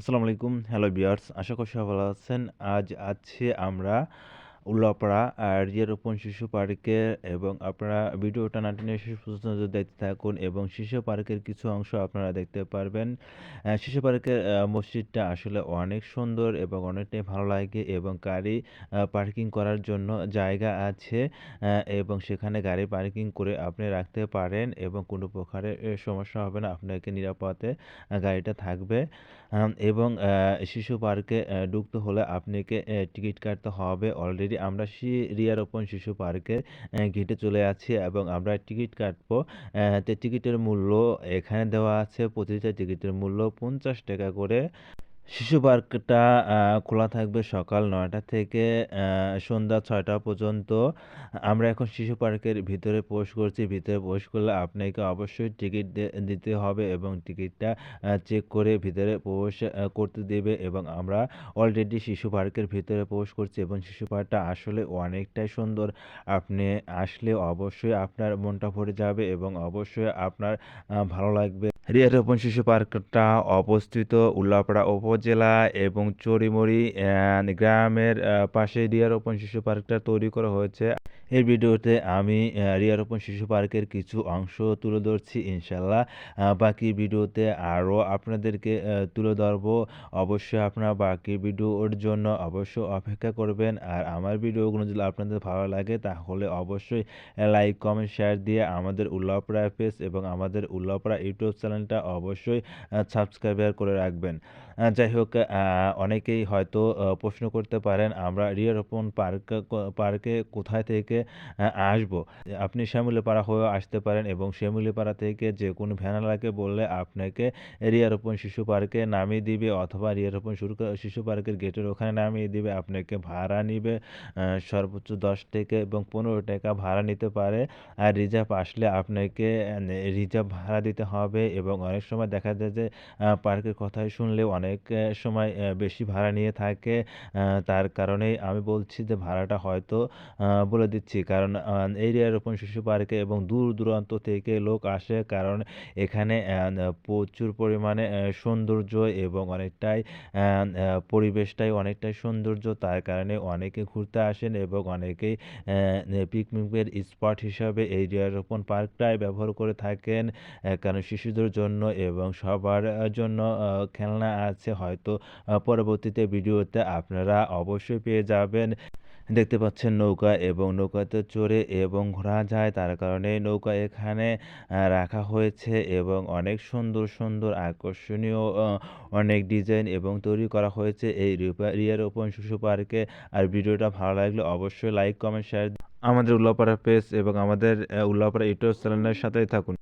আসসালামু আলাইকুম। হ্যালো বিয়ার্স আশা করি সবাই ভালো আছেন। আজ আছে আমরা উল্লাপাড়া আর রিয়ার ওপেন শিশু পার্কে এবং আপনারা ভিডিওটা নাটিনে শেষ পর্যন্ত দেখতে থাকুন এবং শিশু পার্কের কিছু অংশ আপনারা দেখতে পারবেন। শিশু পার্কের মসজিদটা আসলে অনেক সুন্দর এবং অনেকটাই ভালো লাগে এবং গাড়ি পার্কিং করার জন্য জায়গা আছে এবং সেখানে গাড়ি পার্কিং করে আপনি রাখতে পারেন এবং কোনো প্রকারের সমস্যা হবে না, আপনাকে নিরাপদে গাড়িটা থাকবে। এবং শিশু পার্কে ঢুকতে হলে আপনাকে টিকিট কাটতে হবে অলরেডি। আমরা রিয়ারোপণ শিশু পার্কের গেটে চলে আছি এবং আমরা টিকিট কাটবো টিকিটের মূল্য এখানে দেওয়া আছে, প্রতিটা টিকিটের মূল্য পঞ্চাশ টাকা করে। শিশু পার্কটা খোলা থাকবে সকাল নয়টা থেকে সন্ধ্যা ছয়টা পর্যন্ত। আমরা এখন শিশু পার্কের ভিতরে প্রবেশ করছি। ভিতরে পোস্ট করলে আপনাকে অবশ্যই টিকিট দিতে হবে এবং টিকিটটা চেক করে ভিতরে প্রবেশ করতে দেবে এবং আমরা অলরেডি শিশু পার্কের ভিতরে প্রবেশ করছি এবং শিশু পার্কটা আসলে অনেকটাই সুন্দর। আপনি আসলে অবশ্যই আপনার মনটা ভরে যাবে এবং অবশ্যই আপনার ভালো লাগবে। রিয়ার ওপেন শিশু পার্কটা অবস্থিত উল্লাপাড়া উপজেলা এবং চড়িমড়ি গ্রামের পাশে ডিয়ার ওপেন শিশু পার্কটা তৈরি করা হয়েছে। এই ভিডিওতে আমি রিয়ারোপণ শিশু পার্কের কিছু অংশ তুলে ধরছি ইনশাল্লাহ বাকি ভিডিওতে আরও আপনাদেরকে তুলে ধরব। অবশ্যই আপনারা বাকি ভিডিওর জন্য অবশ্যই অপেক্ষা করবেন। আর আমার ভিডিওগুলো যদি আপনাদের ভালো লাগে, তাহলে অবশ্যই লাইক, কমেন্ট, শেয়ার দিয়ে আমাদের উল্লাপড়া পেজ এবং আমাদের উল্লাপড়া ইউটিউব চ্যানেলটা অবশ্যই সাবস্ক্রাইবার করে রাখবেন। যাই হোক অনেকেই হয়তো প্রশ্ন করতে পারেন, আমরা রিয়ারোপণ পার্ক পার্কে কোথায় থেকে আসব। আপনি শ্যামলীপাড়া হয়েও আসতে পারেন এবং শ্যামলীপাড়া থেকে যে কোনো ভ্যানালাকে বললে আপনাকে রিয়ারোপণ শিশু পার্কে নামিয়ে দিবে অথবা রিয়ারোপণ শিশু পার্কের গেটের ওখানে নামিয়ে দিবে। আপনাকে ভাড়া নিবে সর্বোচ্চ দশ থেকে এবং পনেরো টাকা ভাড়া নিতে পারে। আর রিজার্ভ আসলে আপনাকে রিজার্ভ ভাড়া দিতে হবে এবং অনেক সময় দেখা যায় যে পার্কের কথাই শুনলে অনেক সময় বেশি ভাড়া নিয়ে থাকে। তার কারণেই আমি বলছি যে ভাড়াটা হয়তো বলে দিচ্ছি দিচ্ছি। কারণ এরিয়ার ওপেন শিশু পার্কে এবং দূর দূরান্ত থেকে লোক আসে। কারণ, এখানে প্রচুর পরিমাণে সৌন্দর্য এবং অনেকটাই পরিবেশটাই অনেকটাই সৌন্দর্য। তার কারণে অনেকে ঘুরতে আসেন এবং অনেকেই পিকনিকের স্পট হিসাবে এই ওপেন পার্কটাই ব্যবহার করে থাকেন। কারণ শিশুদের জন্য এবং সবার জন্য খেলনা আছে। হয়তো পরবর্তীতে ভিডিওতে আপনারা অবশ্যই পেয়ে যাবেন। দেখতে পাচ্ছেন নৌকা এবং নৌকাতে চড়ে এবং ঘোরা যায়। তার কারণে নৌকা এখানে রাখা হয়েছে এবং অনেক সুন্দর সুন্দর, আকর্ষণীয় অনেক ডিজাইন এবং তৈরি করা হয়েছে এই রিয়ার ওপেন শিশু পার্কে। আর ভিডিওটা ভালো লাগলে অবশ্যই লাইক, কমেন্ট, শেয়ার। আমাদের উল্লাপাড়া পেজ এবং আমাদের উল্লাপাড়া ইউটিউব চ্যানেলের সাথেই থাকুন।